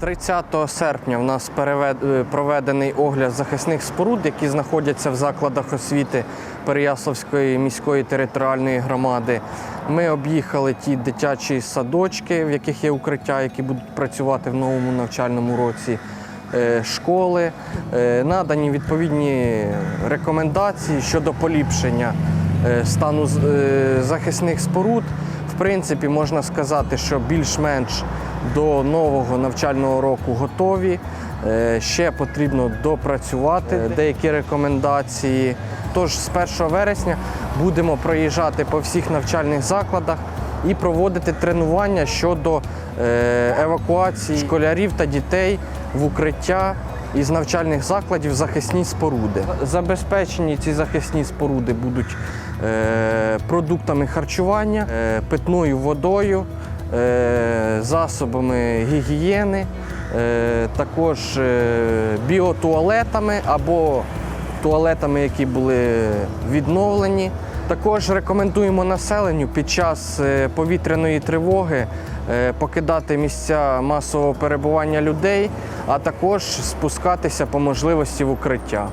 30 серпня в нас е, проведений огляд захисних споруд, які знаходяться в закладах освіти Переяславської міської територіальної громади. Ми об'їхали ті дитячі садочки, в яких є укриття, які будуть працювати в новому навчальному році. е, Школи Е, надані відповідні рекомендації щодо поліпшення стану захисних споруд. В принципі, можна сказати, що більш-менш до нового навчального року готові. Е, Ще потрібно допрацювати деякі рекомендації. Тож з 1 вересня будемо проїжджати по всіх навчальних закладах і проводити тренування щодо е, евакуації школярів та дітей в укриття із навчальних закладів захисні споруди. Забезпечені ці захисні споруди будуть е, продуктами харчування, питною водою, засобами гігієни, е, також е, біотуалетами або туалетами, які були відновлені. Також рекомендуємо населенню під час е, повітряної тривоги покидати місця масового перебування людей, а також спускатися по можливості в укриття.